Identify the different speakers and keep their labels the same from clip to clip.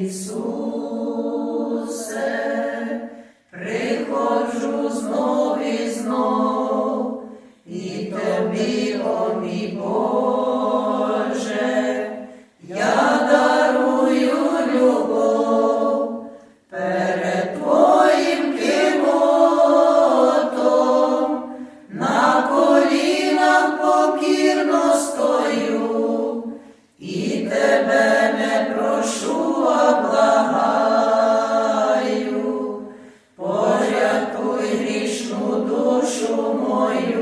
Speaker 1: Ісусе, приходжу знов oi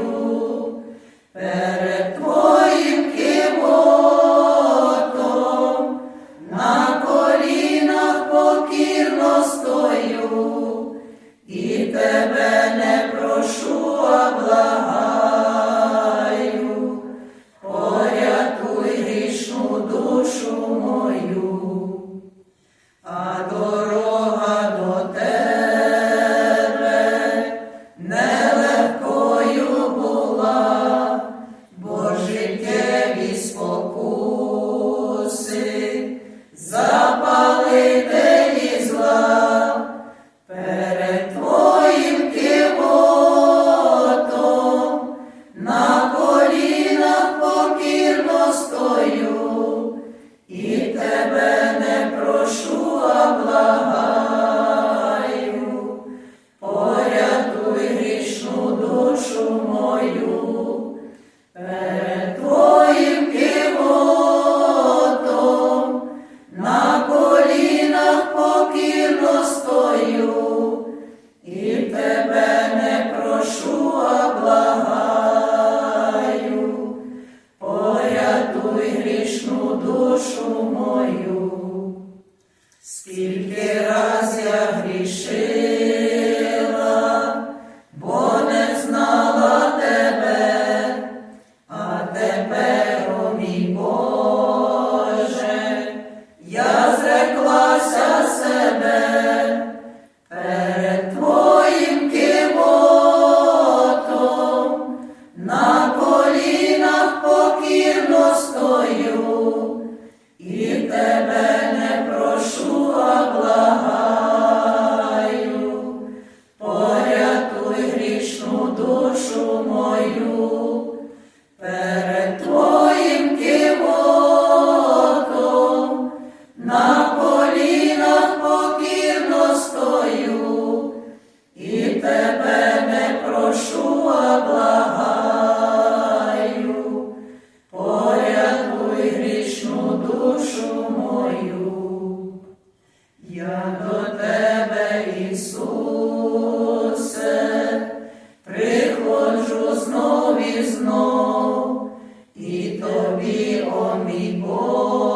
Speaker 1: que gracia Ісусе, приходжу знов і знов, і тобі, о мій Бог.